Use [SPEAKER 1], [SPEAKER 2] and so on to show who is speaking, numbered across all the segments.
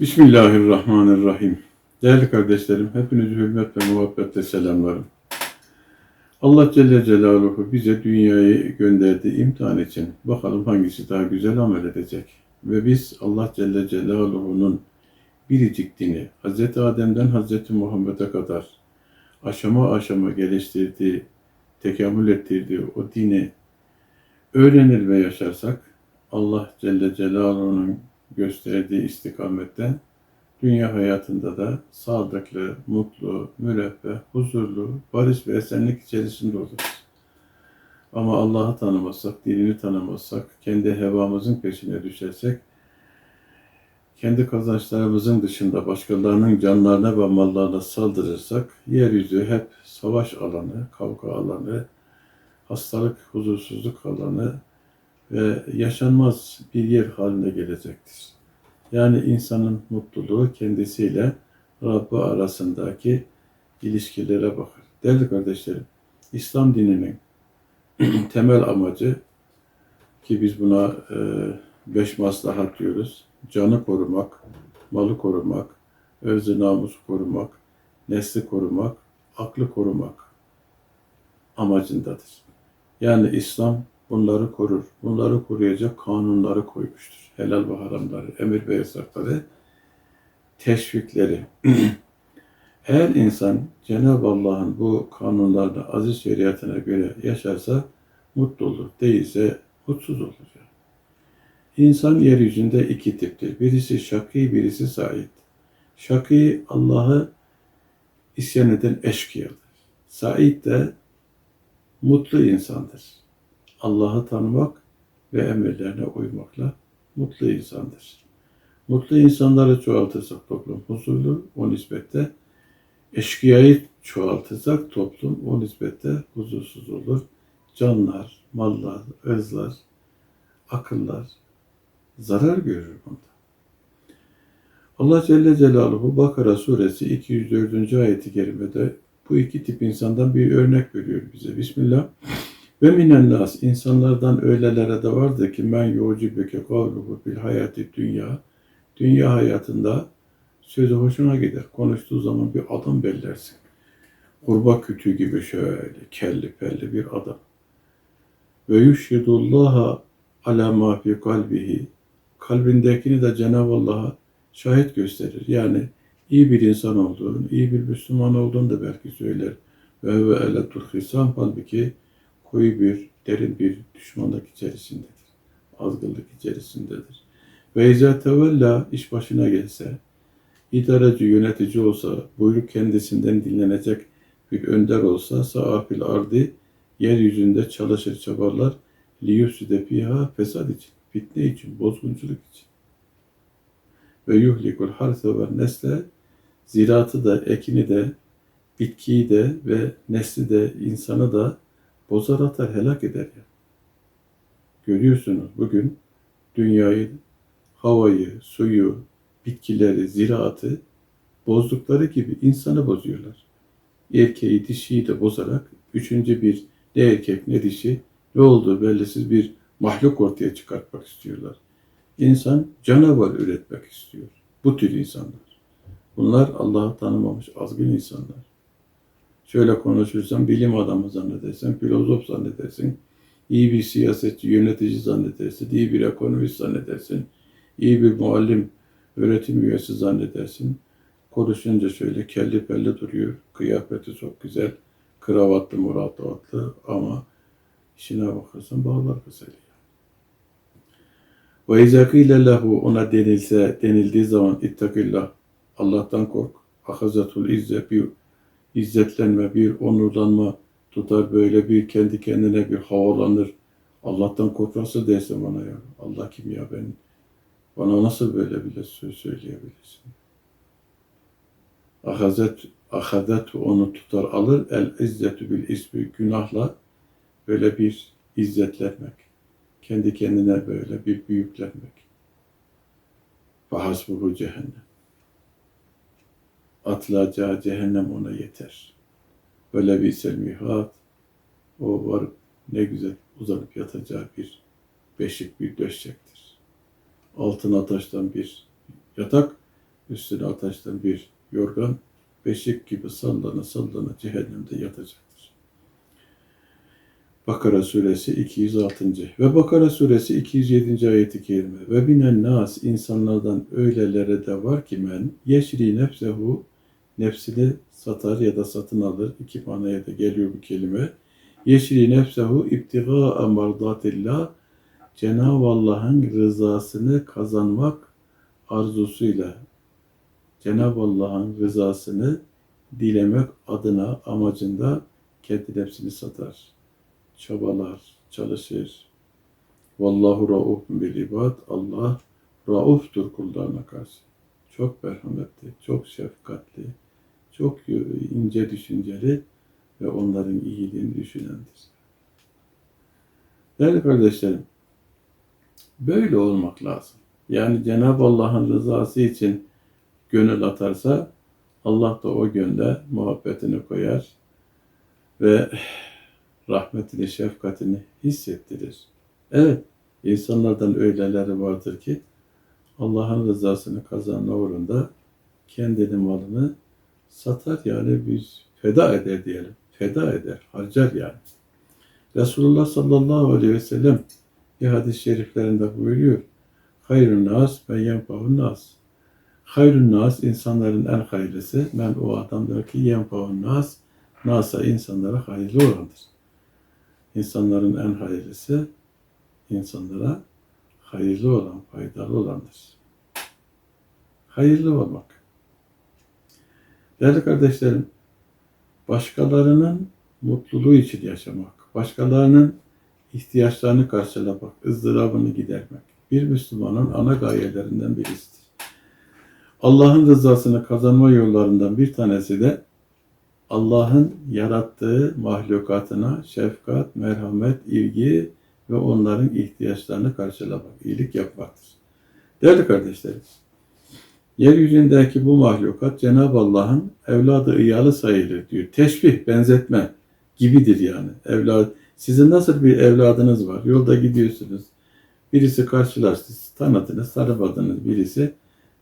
[SPEAKER 1] Bismillahirrahmanirrahim. Değerli kardeşlerim, hepinizi hürmet ve muhabbetle selamlarım. Allah Celle Celaluhu bize dünyayı gönderdi imtihan için. Bakalım hangisi daha güzel amel edecek. Ve biz Allah Celle Celaluhu'nun biricik dini, Hz. Adem'den Hz. Muhammed'e kadar aşama aşama geliştirdiği, tekamül ettirdiği o dini öğrenir ve yaşarsak, Allah Celle Celaluhu'nun gösterdiği istikamette dünya hayatında da sağlıklı, mutlu, müreffeh, huzurlu, barış ve esenlik içerisinde oluruz. Ama Allah'ı tanımazsak, dinini tanımazsak, kendi hevamızın peşine düşersek, kendi kazançlarımızın dışında başkalarının canlarına ve mallarına saldırırsak, yeryüzü hep savaş alanı, kavga alanı, hastalık, huzursuzluk alanı ve yaşanmaz bir yer haline gelecektir. Yani insanın mutluluğu kendisiyle Rabbi arasındaki ilişkilere bakar. Değerli kardeşlerim, İslam dininin temel amacı ki biz buna e, beş maslahat diyoruz. Canı korumak, malı korumak, özü namusu korumak, nesli korumak, aklı korumak amacındadır. Yani İslam bunları korur. Bunları koruyacak kanunları koymuştur. Helal ve haramları, emir ve yasakları, teşvikleri. Eğer insan Cenab-ı Allah'ın bu kanunlarını aziz şeriatına göre yaşarsa mutlu olur. Değilse mutsuz olur. İnsan yeryüzünde iki tiptir. Birisi şakî, birisi sait. Şakî Allah'ı isyan eden eşkıyadır. Sait de mutlu insandır. Allah'ı tanımak ve emirlerine uymakla mutlu insandır. Mutlu insanları çoğaltırsak toplum huzurlu, o nispette eşkıyayı çoğaltırsak toplum o nispette huzursuz olur. Canlar, mallar, ırzlar, akıllar zarar görür bunda. Allah Celle Celaluhu Bakara suresi 204. ayeti kerimede bu iki tip insandan bir örnek veriyor bize. Bismillah. Ve minen nas insanlardan öylelere de vardır ki men yucibeke kavluhu bil hayati dünya. Dünya hayatında sözü hoşuna gider. Konuştuğu zaman bir adam bellersin. Kurba kütüğü gibi şöyle kelli pelli bir adam. Ve yüşhidullaha ala ma fi kalbihi. Kalbindekini de Cenab-ı Allah'a şahit gösterir. Yani iyi bir insan olduğunu, iyi bir Müslüman olduğunu da belki söyler. Ve ve eletul hisam halbuki koyu bir, derin bir düşmanlık içerisindedir. Azgınlık içerisindedir. Ve izâ tevella iş başına gelse, idareci, yönetici olsa, buyruk kendisinden dinlenecek bir önder olsa, sa'afil ardi, yeryüzünde çalışır çabalar, liyufside fiha fesad için, fitne için, bozgunculuk için. Ve yuhlikul harse ve nesle, ziraatı da, ekini de, bitkiyi de ve nesli de, insanı da bozar atar, helak eder ya. Görüyorsunuz bugün dünyayı, havayı, suyu, bitkileri, ziraatı bozdukları gibi insanı bozuyorlar. Erkeği, dişiyi de bozarak üçüncü bir ne erkek ne dişi ne olduğu bellisiz bir mahluk ortaya çıkartmak istiyorlar. İnsan canavar üretmek istiyor. Bu tür insanlar. Bunlar Allah'ı tanımamış azgın insanlar. Şöyle konuşursan bilim adamı zannedersin, filozof zannedersin, iyi bir siyasetçi, yönetici zannedersin, iyi bir ekonomist zannedersin, iyi bir muallim, öğretim üyesi zannedersin. Konuşunca şöyle kelli pelli duruyor, kıyafeti çok güzel, kravatlı, muratlı ama işine bakarsan bağlar kıseliyor. Ve izâkîle lehu ona denilse, denildiği zaman ittakillah, Allah'tan kork, ahazatul izze, bir izzetlenme, bir onurlanma tutar böyle bir kendi kendine bir havalanır. Allah'tan korkması derse bana ya. Allah kim ya ben? Bana nasıl böyle bile söz söyleyebilirsin? Ahazet, ahadet onu tutar alır. El izzetü bil ismi günahla böyle bir izzetlenmek. Kendi kendine böyle bir büyüklenmek. Fahasbuhu cehennem atılacağı cehennem ona yeter. Böyle bir selmihat, o var ne güzel uzanıp yatacağı bir beşik, bir döşektir. Altına taştan bir yatak, Üstüne ateşten bir yorgan, beşik gibi sallana sallana cehennemde yatacaktır. Bakara suresi 206. ve Bakara suresi 207. ayeti kerime ve binen nas insanlardan öylelere de var ki men yeşri nefsehu nefsini satar ya da satın alır. İki manaya da geliyor bu kelime. Yeşri nefsehu ibtiga mardatillah Cenab-ı Allah'ın rızasını kazanmak arzusuyla Cenab-ı Allah'ın rızasını dilemek adına amacında kendi nefsini satar. Çabalar, çalışır. Vallahu raufun bil ibad. Allah rauftur kullarına karşı. Çok merhametli, çok şefkatli, çok ince düşünceli ve onların iyiliğini düşünendir. Değerli kardeşlerim, böyle olmak lazım. Yani Cenab-ı Allah'ın rızası için gönül atarsa Allah da o gönle muhabbetini koyar ve rahmetini, şefkatini hissettirir. Evet, insanlardan öyleleri vardır ki Allah'ın rızasını kazanma uğrunda kendini malını satar yani biz feda eder diyelim. Feda eder, harcar yani. Resulullah sallallahu aleyhi ve sellem bir hadis-i şeriflerinde buyuruyor. Hayrun nas ve yenfahun nas. Hayrun nas insanların en hayırlısı. Ben o adamdır ki yenfahun nas. Nasa insanlara hayırlı olandır. İnsanların en hayırlısı insanlara hayırlı olan, faydalı olandır. Hayırlı olmak. Değerli kardeşlerim, başkalarının mutluluğu için yaşamak, başkalarının ihtiyaçlarını karşılamak, ızdırabını gidermek bir Müslümanın ana gayelerinden birisidir. Allah'ın rızasını kazanma yollarından bir tanesi de Allah'ın yarattığı mahlukatına şefkat, merhamet, ilgi ve onların ihtiyaçlarını karşılamak, iyilik yapmaktır. Değerli kardeşlerim, yeryüzündeki bu mahlukat Cenab-ı Allah'ın evladı iyalı sayılır diyor. Teşbih, benzetme gibidir yani. Evlad, sizin nasıl bir evladınız var? Yolda gidiyorsunuz. Birisi karşılar, siz tanıdınız, tanımadınız birisi.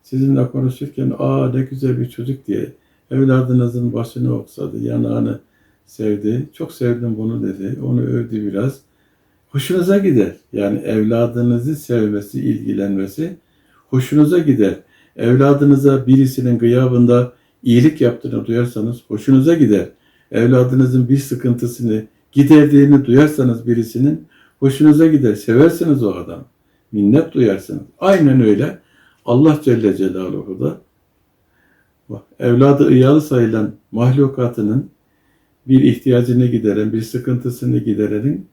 [SPEAKER 1] Sizinle konuşurken, aa ne güzel bir çocuk diye evladınızın başını oksadı, yanağını sevdi. Çok sevdim bunu dedi. Onu övdü biraz. Hoşunuza gider. Yani evladınızı sevmesi, ilgilenmesi hoşunuza gider. Evladınıza birisinin gıyabında iyilik yaptığını duyarsanız hoşunuza gider. Evladınızın bir sıkıntısını giderdiğini duyarsanız birisinin hoşunuza gider. Seversiniz o adam. Minnet duyarsınız. Aynen öyle. Allah Celle Celaluhu da evladı iyalı sayılan mahlukatının bir ihtiyacını gideren, bir sıkıntısını giderenin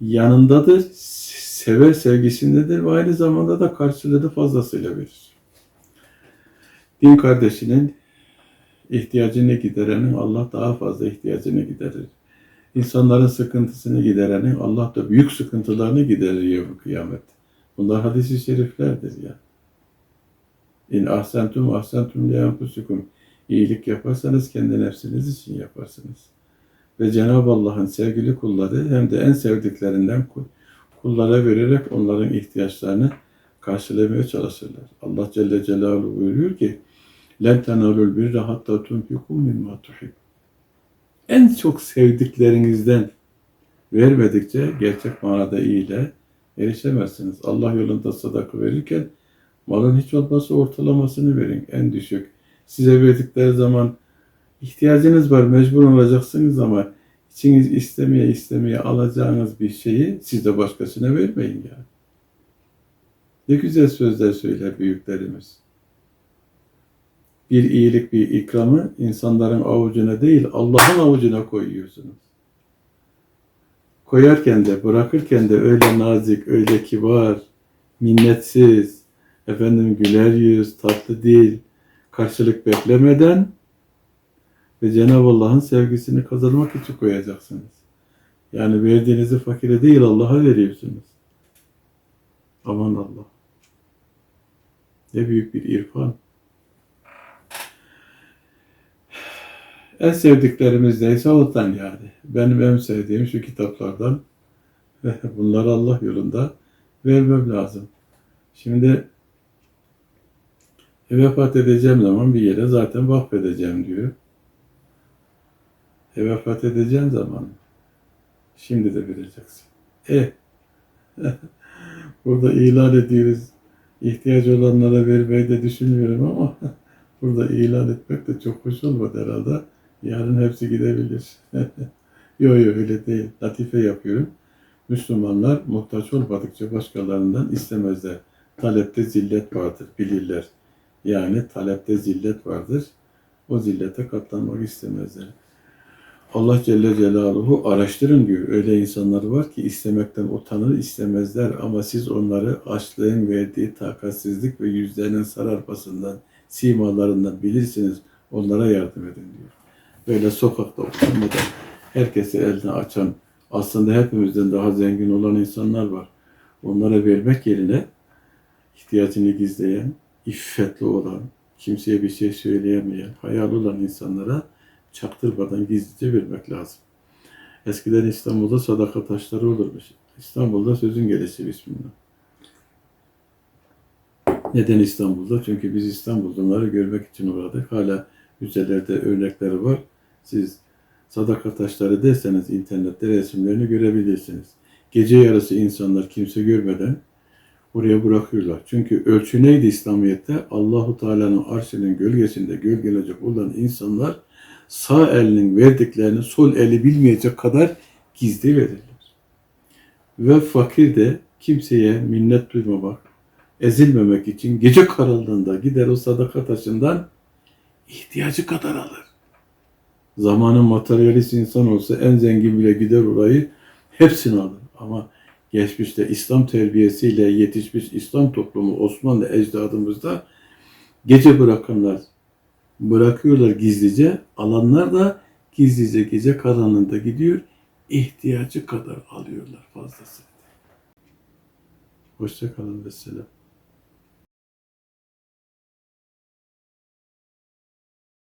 [SPEAKER 1] yanındadır, sever sevgisindedir ve aynı zamanda da karşılığını fazlasıyla verir. Din kardeşinin ihtiyacını giderenin Allah daha fazla ihtiyacını giderir. İnsanların sıkıntısını giderenin Allah da büyük sıkıntılarını gideriyor bu kıyamet. Bunlar hadis-i şeriflerdir ya. İn ahsentum ahsentum li enfusikum. İyilik yaparsanız kendi nefsiniz için yaparsınız. Ve Cenab-ı Allah'ın sevgili kulları hem de en sevdiklerinden kullara vererek onların ihtiyaçlarını karşılamaya çalışırlar. Allah Celle Celaluhu buyuruyor ki لَنْ تَنَالُوا الْبِرَّ حَتَّى تُنْفِقُوا مِمَّا تُحِبُّ En çok sevdiklerinizden vermedikçe gerçek manada iyile erişemezsiniz. Allah yolunda sadaka verirken malın hiç olmazsa ortalamasını verin. En düşük. Size verdikleri zaman ihtiyacınız var, mecbur olacaksınız ama içiniz istemeye istemeye alacağınız bir şeyi siz de başkasına vermeyin ya. Ne güzel sözler söyler büyüklerimiz. Bir iyilik, bir ikramı insanların avucuna değil, Allah'ın avucuna koyuyorsunuz. Koyarken de, bırakırken de öyle nazik, öyle kibar, minnetsiz, efendim güler yüz, tatlı dil, karşılık beklemeden ve Cenab-ı Allah'ın sevgisini kazanmak için koyacaksınız. Yani verdiğinizi fakire değil Allah'a veriyorsunuz. Aman Allah. Ne büyük bir irfan. En sevdiklerimiz neyse ondan yani. Benim en sevdiğim şu kitaplardan bunları Allah yolunda vermem lazım. Şimdi E, vefat edeceğim zaman bir yere zaten vakfedeceğim diyor. E vefat edeceğin zaman şimdi de vereceksin. E burada ilan ediyoruz. İhtiyacı olanlara vermeyi de düşünmüyorum ama burada ilan etmek de çok hoş olmadı herhalde. Yarın hepsi gidebilir. Yok yok öyle değil. Latife yapıyorum. Müslümanlar muhtaç olmadıkça başkalarından istemezler. Talepte zillet vardır, bilirler. Yani talepte zillet vardır. O zillete katlanmak istemezler. Allah Celle Celaluhu araştırın diyor. Öyle insanlar var ki istemekten utanır, istemezler ama siz onları açlığın verdiği takatsizlik ve yüzlerinin sararmasından, simalarından bilirsiniz. Onlara yardım edin diyor. Böyle sokakta oturmadan herkesi eline açan, aslında hepimizden daha zengin olan insanlar var. Onlara vermek yerine ihtiyacını gizleyen, iffetli olan, kimseye bir şey söyleyemeyen, hayal olan insanlara çaktırmadan gizlice vermek lazım. Eskiden İstanbul'da sadaka taşları olurmuş. İstanbul'da sözün gelişi bismillah. Neden İstanbul'da? Çünkü biz İstanbul'da onları görmek için uğradık. Hala müzelerde örnekleri var. Siz sadaka taşları derseniz internette resimlerini görebilirsiniz. Gece yarısı insanlar kimse görmeden oraya bırakıyorlar. Çünkü ölçü neydi İslamiyet'te? Allahu Teala'nın arşının gölgesinde gölgelecek olan insanlar sağ elinin verdiklerini sol eli bilmeyecek kadar gizli verirler. Ve fakir de kimseye minnet duymamak, ezilmemek için gece karanlığında gider o sadaka taşından ihtiyacı kadar alır. Zamanın materyalist insan olsa en zengin bile gider orayı hepsini alır. Ama geçmişte İslam terbiyesiyle yetişmiş İslam toplumu Osmanlı ecdadımızda gece bırakanlar bırakıyorlar gizlice, alanlar da gizlice gece karanlığında gidiyor, ihtiyacı kadar alıyorlar fazlasını. Hoşça kalın ve selam.